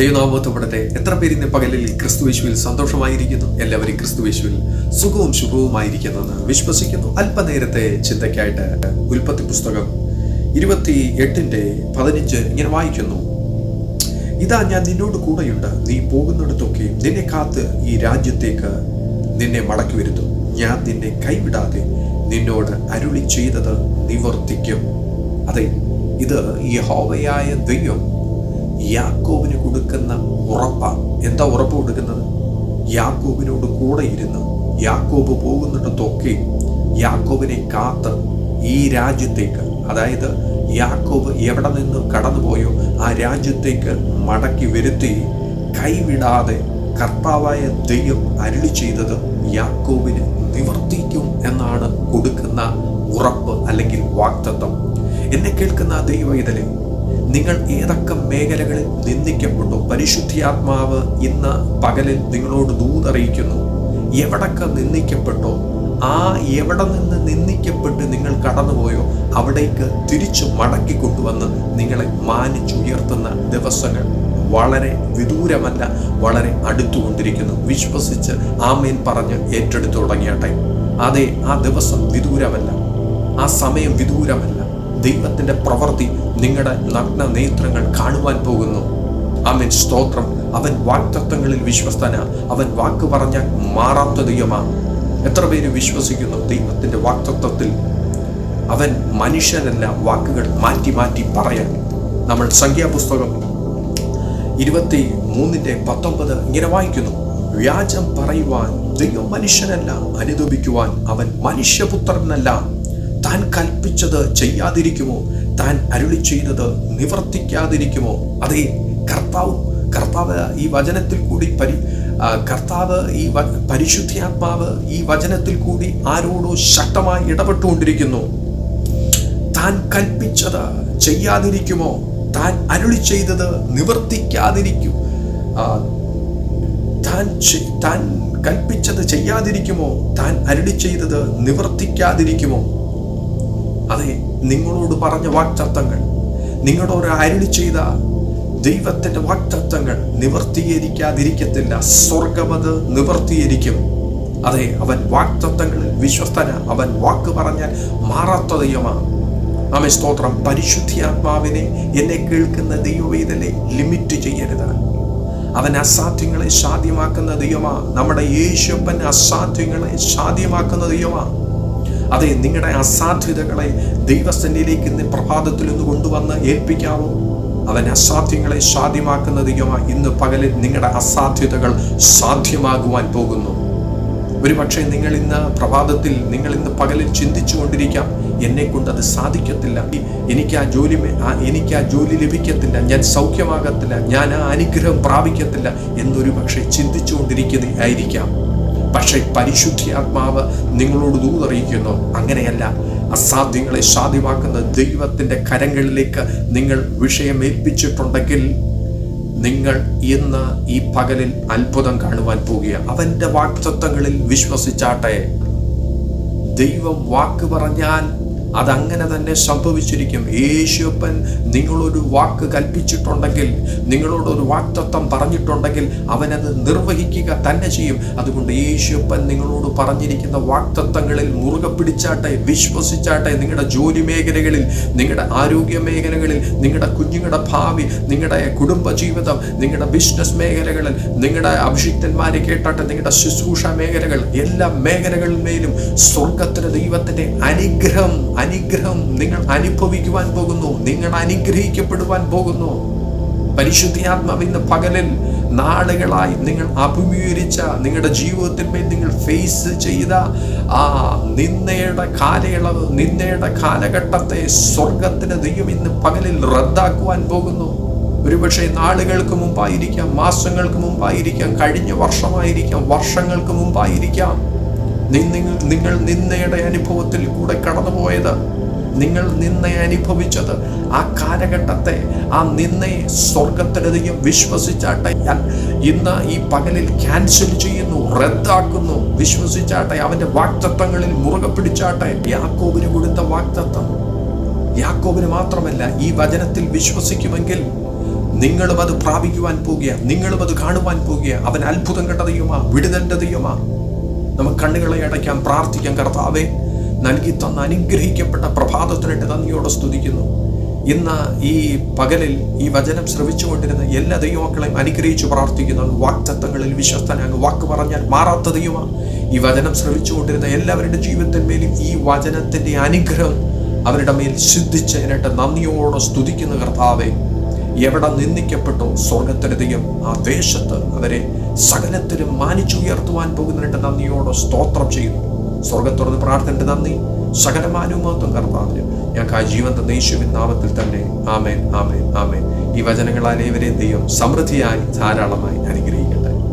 ദൈവനാമത്തപ്പെടട്ടെ എത്ര പേര് ഇന്ന് പകലിൽ ക്രിസ്തുവേശുവിൽ സന്തോഷമായിരിക്കുന്നു? എല്ലാവരും ക്രിസ്തുവേശുവിൽ സുഖവും ശുഭവുമായിരിക്കുന്നെന്ന് വിശ്വസിക്കുന്നു. അല്പനേരത്തെ ചിന്തയ്ക്കായിട്ട് ഉൽപ്പത്തി പുസ്തകം ഇരുപത്തി എട്ടിന്റെ പതിനഞ്ച് ഇങ്ങനെ വായിക്കുന്നു. ഇതാ ഞാൻ നിന്നോട് കൂടെയുണ്ട്. നീ പോകുന്നിടത്തൊക്കെ നിന്നെ കാത്ത് ഈ രാജ്യത്തേക്ക് നിന്നെ മടക്കി വരുത്തും. ഞാൻ നിന്നെ കൈവിടാതെ നിന്നോട് അരുളി ചെയ്തത് നിവർത്തിക്കും. അതെ ഇത് യഹോവയായ ദൈവം യാക്കോബിന് കൊടുക്കുന്ന ഉറപ്പാണ് എന്താ ഉറപ്പ് കൊടുക്കുന്നത്? യാക്കോബിനോട് കൂടെ ഇരുന്ന് യാക്കോബ് പോകുന്നിടത്തൊക്കെ യാക്കോബിനെ കാത്ത് ഈ രാജ്യത്തേക്ക് അതായത് യാക്കോബ് എവിടെ നിന്ന് കടന്നുപോയോ ആ രാജ്യത്തേക്ക് മടക്കി വരുത്തി കൈവിടാതെ കർത്താവായ ദൈവം അരുളി ചെയ്തത് യാക്കോബിന് നിവർത്തിക്കും എന്നാണ് കൊടുക്കുന്ന ഉറപ്പ് അല്ലെങ്കിൽ വാക്തത്വം. എന്നെ കേൾക്കുന്ന ദൈവയിതലെ നിങ്ങൾ ഏതൊക്കെ മേഖലകളിൽ നിന്ദിക്കപ്പെട്ടു? പരിശുദ്ധിയാത്മാവ് ഇന്ന് പകലിൽ നിങ്ങളോട് ദൂതറിയിക്കുന്നു എവിടൊക്കെ നിന്ദിക്കപ്പെട്ടോ ആ എവിടെ നിന്ന് നിന്ദിക്കപ്പെട്ട് നിങ്ങൾ കടന്നുപോയോ അവിടേക്ക് തിരിച്ചു മടക്കി കൊണ്ടുവന്ന് നിങ്ങളെ മാനിച്ചുയർത്തുന്ന ദിവസങ്ങൾ വളരെ വിദൂരമല്ല വളരെ അടുത്തുകൊണ്ടിരിക്കുന്നു. വിശ്വസിച്ച് ആമേൻ പറഞ്ഞ് ഏറ്റെടുത്തു തുടങ്ങിയട്ടെ. അതെ ആ ദിവസം വിദൂരമല്ല. ആ സമയം വിദൂരമല്ല. ദൈവത്തിന്റെ പ്രവൃത്തി നിങ്ങളുടെ നഗ്ന നേത്രങ്ങൾ കാണുവാൻ പോകുന്നു. അവൻ സ്തോത്രം. അവൻ വാക്തത്വങ്ങളിൽ വിശ്വസ്തന. അവൻ വാക്ക് പറഞ്ഞാൽ മാറാത്ത ദൈവമാ. എത്ര പേര് വിശ്വസിക്കുന്നു ദൈവത്തിന്റെ വാക്തത്വത്തിൽ? അവൻ മനുഷ്യരല്ല വാക്കുകൾ മാറ്റി മാറ്റി പറയാൻ. നമ്മൾ സംഖ്യാപുസ്തകം ഇരുപത്തി മൂന്നിന്റെ പത്തൊമ്പത് ഇങ്ങനെ വായിക്കുന്നു. വ്യാജം പറയുവാൻ ദൈവം മനുഷ്യനല്ല അനുദപിക്കുവാൻ അവൻ മനുഷ്യപുത്രനല്ല. താൻ കൽപ്പിച്ചത് ചെയ്യാതിരിക്കുമോ? താൻ അരുളി ചെയ്തത് നിവർത്തിക്കാതിരിക്കുമോ? അതേ കർത്താവ് കർത്താവ് ഈ വചനത്തിൽ കൂടി പരി കർത്താവ് ഈ പരിശുദ്ധാത്മാവ് ഈ വചനത്തിൽ കൂടി ആരോടോ ശക്തമായി ഇടപെട്ടുകൊണ്ടിരിക്കുന്നു. താൻ കൽപ്പിച്ചത് ചെയ്യാതിരിക്കുമോ? താൻ അരുളി ചെയ്തത് നിവർത്തിക്കാതിരിക്കും. താൻ താൻ കൽപ്പിച്ചത് ചെയ്യാതിരിക്കുമോ? താൻ അരുളി ചെയ്തത് നിവർത്തിക്കാതിരിക്കുമോ? അതെ നിങ്ങളോട് പറഞ്ഞ വാക്തത്വങ്ങൾ നിങ്ങളോട് അരുളി ചെയ്ത ദൈവത്തിന്റെ വാക്തത്വങ്ങൾ നിവർത്തീകരിക്കാതിരിക്കത്തില്ല. സ്വർഗമത് നിവർത്തീകരിക്കും. അതെ അവൻ വാക്തത്വങ്ങളിൽ വിശ്വസ്തന. അവൻ വാക്ക് പറഞ്ഞാൽ മാറാത്ത ദൈവമാണ് ആമെ സ്തോത്രം. പരിശുദ്ധിയാത്മാവിനെ എന്നെ കേൾക്കുന്ന ദൈവവേദനെ ലിമിറ്റ് ചെയ്യരുത്. അവൻ അസാധ്യങ്ങളെ സാധ്യമാക്കുന്ന ദൈവമാണ് നമ്മുടെ യേശുപ്പൻ അസാധ്യങ്ങളെ സാധ്യമാക്കുന്ന ദൈവമാ. അതെ നിങ്ങളുടെ അസാധ്യതകളെ ദൈവസന്നിധിയിലേക്ക് ഇന്ന് പ്രഭാതത്തിൽ ഒന്ന് കൊണ്ടുവന്ന് ഏൽപ്പിക്കാവോ. അവൻ അസാധ്യങ്ങളെ സാധ്യമാക്കുന്ന ഇന്ന് പകലിൽ നിങ്ങളുടെ അസാധ്യതകൾ സാധ്യമാകുവാൻ പോകുന്നു. ഒരു പക്ഷേ നിങ്ങൾ ഇന്ന് പ്രഭാതത്തിൽ നിങ്ങൾ ഇന്ന് പകലിൽ ചിന്തിച്ചു കൊണ്ടിരിക്കാം എന്നെ കൊണ്ട് അത് സാധിക്കത്തില്ല. എനിക്ക് ആ ജോലി എനിക്ക് ആ ജോലി ലഭിക്കത്തില്ല. ഞാൻ സൗഖ്യമാകത്തില്ല. ഞാൻ ആ അനുഗ്രഹം പ്രാപിക്കത്തില്ല. എന്നൊരു പക്ഷേ ചിന്തിച്ചു കൊണ്ടിരിക്കുന്ന ആയിരിക്കാം പക്ഷേ പരിശുദ്ധാത്മാവ് നിങ്ങളോട് ദൂതറിയിക്കുന്നു അങ്ങനെയല്ല അസാധ്യങ്ങളെ സാധ്യമാക്കുന്ന ദൈവത്തിന്റെ കരങ്ങളിലേക്ക് നിങ്ങൾ വിഷയമേൽപ്പിച്ചിട്ടുണ്ടെങ്കിൽ നിങ്ങൾ ഇന്ന് ഈ പകലിൽ അത്ഭുതം കാണുവാൻ പോകുക. അവന്റെ വാക്തത്വങ്ങളിൽ വിശ്വസിച്ചാട്ടെ. ദൈവം വാക്ക് പറഞ്ഞാൽ അതങ്ങനെ തന്നെ സംഭവിച്ചിരിക്കും. യേശുപ്പൻ നിങ്ങളൊരു വാക്ക് കൽപ്പിച്ചിട്ടുണ്ടെങ്കിൽ നിങ്ങളോടൊരു വാക്തത്വം പറഞ്ഞിട്ടുണ്ടെങ്കിൽ അവനത് നിർവഹിക്കുക തന്നെ ചെയ്യും. അതുകൊണ്ട് യേശുപ്പൻ നിങ്ങളോട് പറഞ്ഞിരിക്കുന്ന വാക്തത്വങ്ങളിൽ മുറുകെ പിടിച്ചാട്ടെ വിശ്വസിച്ചാട്ടെ നിങ്ങളുടെ ജോലി മേഖലകളിൽ നിങ്ങളുടെ ആരോഗ്യ മേഖലകളിൽ നിങ്ങളുടെ കുഞ്ഞുങ്ങളുടെ ഭാവി നിങ്ങളുടെ കുടുംബജീവിതം നിങ്ങളുടെ ബിസിനസ് മേഖലകളിൽ നിങ്ങളുടെ അഭിഷിക്തന്മാരെ കേട്ടാട്ടെ നിങ്ങളുടെ ശുശ്രൂഷ മേഖലകൾ എല്ലാ മേഖലകളിന്മേലും സ്വർഗത്തിന് ദൈവത്തിന്റെ അനുഗ്രഹം അനുഗ്രഹം നിങ്ങൾ അനുഭവിക്കുവാൻ പോകുന്നു. നിങ്ങൾ അനുഗ്രഹിക്കപ്പെടുവാൻ പോകുന്നു. പരിശുദ്ധാത്മാവ് ഇന്ന് പകലിൽ നാളുകളായി നിങ്ങൾ അഭിമുഖീകരിച്ച നിങ്ങളുടെ ജീവിതത്തിന്മേൽ നിങ്ങൾ ഫേസ് ചെയ്ത ആ നിന്ദയുടെ കാലയളവ് നിന്ദയുടെ കാലഘട്ടത്തെ സ്വർഗത്തിന് ദൈവം ഇന്ന് പകലിൽ റദ്ദാക്കുവാൻ പോകുന്നു. ഒരുപക്ഷെ നാളുകൾക്ക് മുമ്പായിരിക്കാം മാസങ്ങൾക്ക് മുമ്പായിരിക്കാം കഴിഞ്ഞ വർഷമായിരിക്കാം വർഷങ്ങൾക്ക് മുമ്പായിരിക്കാം. നിങ്ങൾ നിങ്ങൾ നിന്നയുടെ അനുഭവത്തിൽ കൂടെ കടന്നുപോയത് നിങ്ങൾ നിന്നെ അനുഭവിച്ചത് ആ കാലഘട്ടത്തെ ആ നിന്നയെ സ്വർഗത്തിലധികം വിശ്വസിച്ചാട്ടെ ഞാൻ ഇന്ന് ഈ പകലിൽ ക്യാൻസൽ ചെയ്യുന്നു റദ്ദാക്കുന്നു. വിശ്വസിച്ചാട്ടെ അവന്റെ വാക്തത്വങ്ങളിൽ മുറുകെ പിടിച്ചാട്ടെ. യാക്കോബിന് കൊടുത്ത വാക്തത്വം. യാക്കോബിന് മാത്രമല്ല ഈ വചനത്തിൽ വിശ്വസിക്കുമെങ്കിൽ നിങ്ങളും അത് പ്രാപിക്കുവാൻ പോകുക നിങ്ങളും അത് കാണുവാൻ പോകുക. അവൻ അത്ഭുതം കണ്ട ദൈവമാ നമുക്ക് കണ്ണുകളെ അടയ്ക്കാൻ പ്രാർത്ഥിക്കാൻ കർത്താവെ നൽകി തന്ന അനുഗ്രഹിക്കപ്പെട്ട പ്രഭാതത്തിനായിട്ട് നന്ദിയോടെ സ്തുതിക്കുന്നു. ഇന്ന് ഈ പകലിൽ ഈ വചനം ശ്രവിച്ചുകൊണ്ടിരുന്ന എല്ലാ ദൈവമക്കളെയും അനുഗ്രഹിച്ചു പ്രാർത്ഥിക്കുന്നു. വാക്തത്വങ്ങളിൽ വിശ്വസ്തനാണ് വാക്ക് പറഞ്ഞാൽ മാറാത്ത ദൈവമാ. ഈ വചനം ശ്രവിച്ചുകൊണ്ടിരുന്ന എല്ലാവരുടെ ജീവിതത്തിന്മേലും ഈ വചനത്തിന്റെ അനുഗ്രഹം അവരുടെ മേൽ സിദ്ധിച്ചതിനായിട്ട് നന്ദിയോടെ സ്തുതിക്കുന്ന കർത്താവെ. എവിടെ നിന്ദിക്കപ്പെട്ടോ സ്വർഗത്തിന് ദൈവം ആ ദേശത്ത് അവരെ സകലത്തിലും മാനിച്ചുയർത്തുവാൻ പോകുന്നതിന്റെ നന്ദിയോടോ സ്തോത്രം ചെയ്യുന്നു. സ്വർഗത്തോട് പ്രാർത്ഥനയുടെ നന്ദി. സകലമാനുമത്വം കർത്താവിന്. ഞങ്ങൾക്ക് ആ ജീവൻ തന്ന നാമത്തിൽ തന്നെ. ആമേൻ ആമേൻ ആമേൻ. ഈ വചനങ്ങളാൽ ദൈവം സമൃദ്ധിയായി ധാരാളമായി അനുഗ്രഹിക്കും